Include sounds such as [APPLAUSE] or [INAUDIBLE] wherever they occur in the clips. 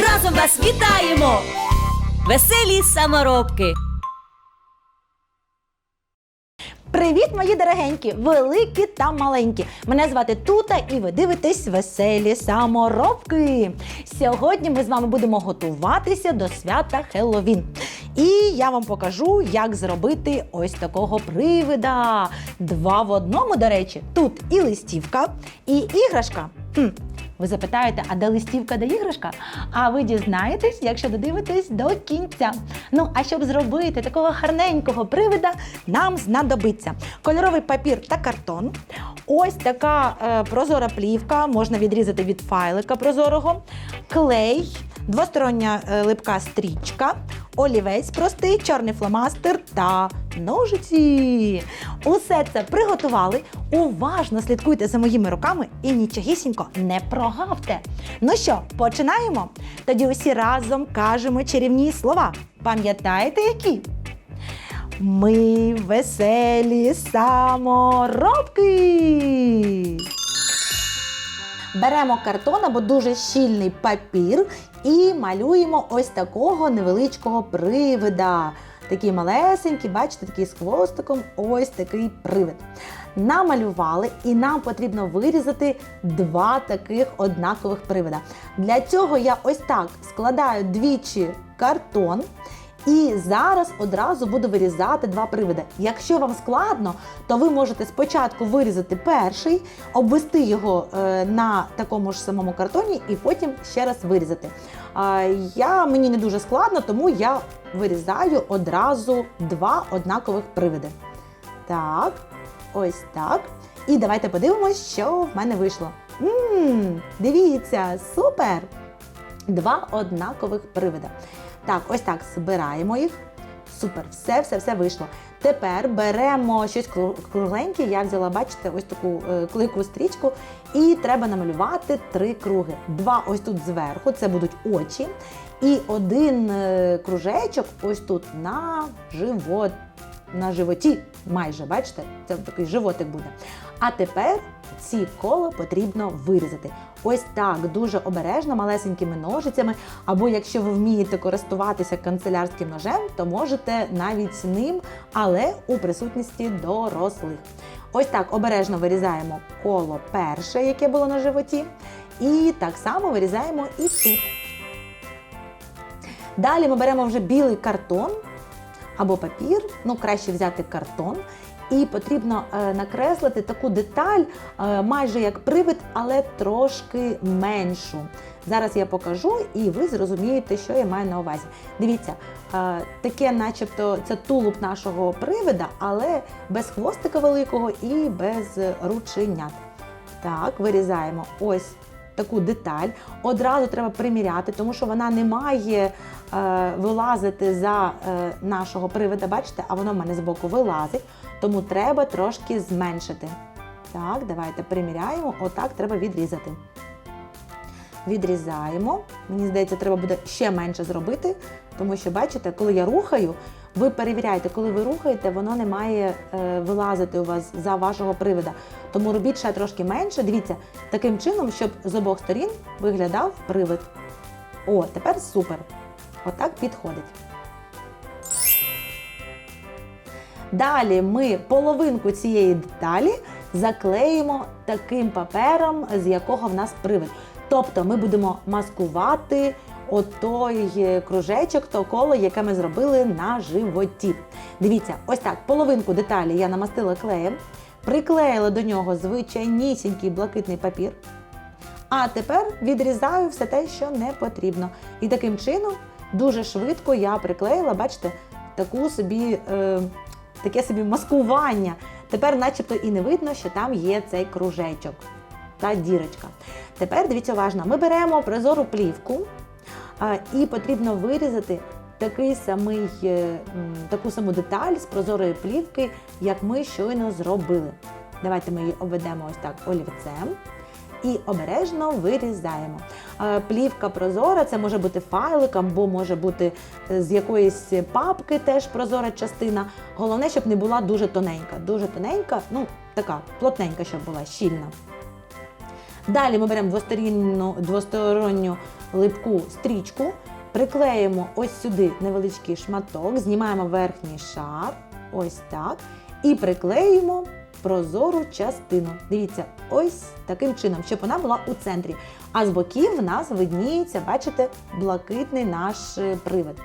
разом вас вітаємо, веселі саморобки. Привіт, мої дорогенькі, великі та маленькі. Мене звати Тута, і ви дивитесь веселі саморобки. Сьогодні ми з вами будемо готуватися до свята Хеллоуін. І я вам покажу, як зробити ось такого привида. Два в одному, до речі, тут і листівка, і іграшка. Хм. Ви запитаєте, а де листівка, де іграшка? А ви дізнаєтесь, якщо додивитесь до кінця. Ну, а щоб зробити такого гарненького привида, нам знадобиться кольоровий папір та картон. Ось така е, прозора плівка, можна відрізати від файлика прозорого, клей, двостороння е, липка стрічка, олівець простий, чорний фломастер та ножиці. Усе це приготували. Уважно слідкуйте за моїми руками і нічогісінько не прогавте. Ну що, починаємо? Тоді усі разом кажемо чарівні слова. Пам'ятаєте які? Ми веселі саморобки. Беремо картон або дуже щільний папір і малюємо ось такого невеличкого привида. Такий малесенький, бачите, такий з хвостиком, ось такий привид. Намалювали, і нам потрібно вирізати два таких однакових привида. Для цього я ось так складаю двічі картон. І зараз одразу буду вирізати два привиди. Якщо вам складно, то ви можете спочатку вирізати перший, обвести його е, на такому ж самому картоні і потім ще раз вирізати. Я, мені не дуже складно, тому я вирізаю одразу два однакових привиди. Так, ось так. І давайте подивимось, що в мене вийшло. Ммм, дивіться, супер! Два однакових привида. Так, ось так збираємо їх. Супер, все, все, все вийшло. Тепер беремо щось кругленьке. Я взяла, бачите, ось таку е, клейку стрічку, і треба намалювати три круги. Два ось тут зверху, це будуть очі, і один е, кружечок ось тут на живот. На животі, майже, бачите, це такий животик буде. А тепер ці коло потрібно вирізати. Ось так, дуже обережно, малесенькими ножицями. Або якщо ви вмієте користуватися канцелярським ножем, то можете навіть ним, але у присутності дорослих. Ось так обережно вирізаємо коло перше, яке було на животі. І так само вирізаємо і тут. Далі ми беремо вже білий картон або папір, ну краще взяти картон. І потрібно е, накреслити таку деталь, е, майже як привид, але трошки меншу. Зараз я покажу, і ви зрозумієте, що я маю на увазі. Дивіться, е, таке, начебто, це тулуб нашого привида, але без хвостика великого і без рученят. Так, вирізаємо ось таку деталь. Одразу треба приміряти, тому що вона не має е, вилазити за е, нашого привида, бачите, а воно в мене збоку вилазить, тому треба трошки зменшити. Так, давайте приміряємо, отак треба відрізати. Відрізаємо. Мені здається, треба буде ще менше зробити, тому що, бачите, коли я рухаю, ви перевіряєте, коли ви рухаєте, воно не має е, вилазити у вас за вашого привида. Тому робіть ще трошки менше. Дивіться, таким чином, щоб з обох сторін виглядав привид. О, тепер супер. Отак підходить. Далі ми половинку цієї деталі заклеїмо таким папером, з якого в нас привид. Тобто ми будемо маскувати отой е, кружечок, то коло, яке ми зробили на животі. Дивіться, ось так, половинку деталі я намастила клеєм, приклеїла до нього звичайнісінький блакитний папір. А тепер відрізаю все те, що не потрібно. І таким чином дуже швидко я приклеїла, бачите, таку собі, е, таке собі маскування. Тепер, начебто, і не видно, що там є цей кружечок та дірочка. Тепер дивіться уважно, ми беремо прозору плівку, І потрібно вирізати такий самий, е, таку саму деталь з прозорої плівки, як ми щойно зробили. Давайте ми її обведемо ось так олівцем і обережно вирізаємо. Плівка прозора, це може бути файлик, або може бути е, з якоїсь папки теж прозора частина. Головне, щоб не була дуже тоненька. Дуже тоненька, ну така плотненька, щоб була щільна. Далі ми беремо двосторонню липку стрічку, приклеїмо ось сюди невеличкий шматок, знімаємо верхній шар, ось так, і приклеїмо прозору частину. Дивіться, ось таким чином, щоб вона була у центрі. А з боків в нас видніється, бачите, блакитний наш е, привид.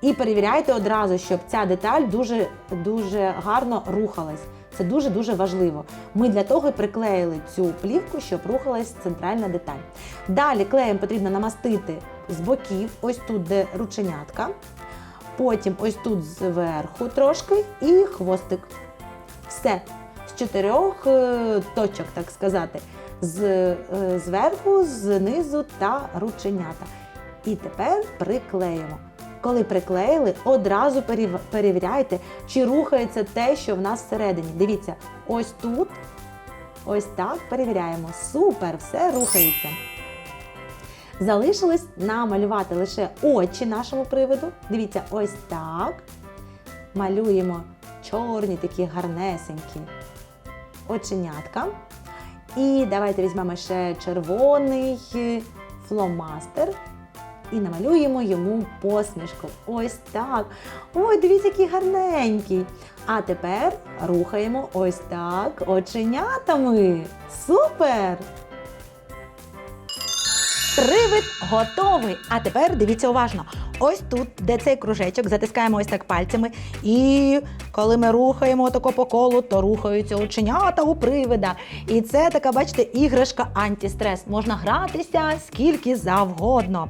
І перевіряйте одразу, щоб ця деталь дуже, дуже гарно рухалась. Це дуже-дуже важливо. Ми для того і приклеїли цю плівку, щоб рухалась центральна деталь. Далі клеєм потрібно намастити з боків, ось тут, де рученятка. Потім ось тут зверху трошки і хвостик. Все. З чотирьох е, точок, так сказати. З, е, зверху, знизу та рученята. І тепер приклеїмо. Коли приклеїли, одразу перевіряйте, чи рухається те, що в нас всередині. Дивіться, ось тут, ось так перевіряємо. Супер, все рухається. Залишилось намалювати лише очі нашому приводу. Дивіться, ось так. Малюємо чорні такі гарнесенькі оченятка. І давайте візьмемо ще червоний фломастер і намалюємо йому посмішку. Ось так. Ой, дивіться, який гарненький. А тепер рухаємо ось так оченятами. Супер! Привид готовий. А тепер дивіться уважно. Ось тут, де цей кружечок, затискаємо ось так пальцями. І коли ми рухаємо тако по колу, то рухаються оченята у привида. І це така, бачите, іграшка антистрес. Можна гратися скільки завгодно.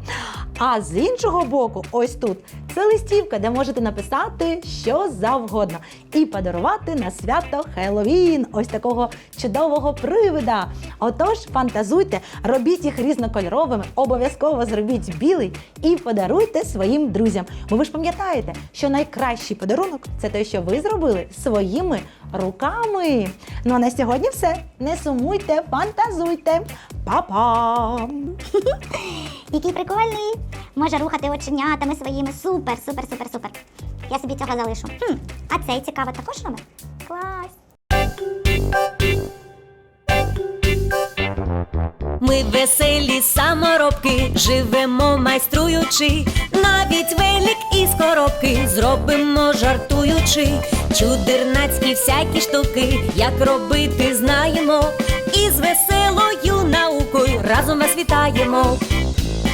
А з іншого боку, ось тут це листівка, де можете написати що завгодно і подарувати на свято Хеллоуін ось такого чудового привида. Отож, фантазуйте, робіть їх різнокольоровими, обов'язково зробіть білий і подаруйте своїм друзям. Бо ви ж пам'ятаєте, що найкращий подарунок це те, що ви зробили своїми руками. Ну а на сьогодні все. Не сумуйте, фантазуйте. Па-па! [LAUGHS] Який прикольний. Може рухати оченятами своїми. Супер, супер, супер, супер. Я собі цього залишу. Хм, а цей цікаво також робить? Клас. Ми веселі саморобки, живемо майструючи, навіть велик із коробки зробимо жартуючи, чудернацькі всякі штуки, як робити знаємо, і з веселою наукою разом вас вітаємо,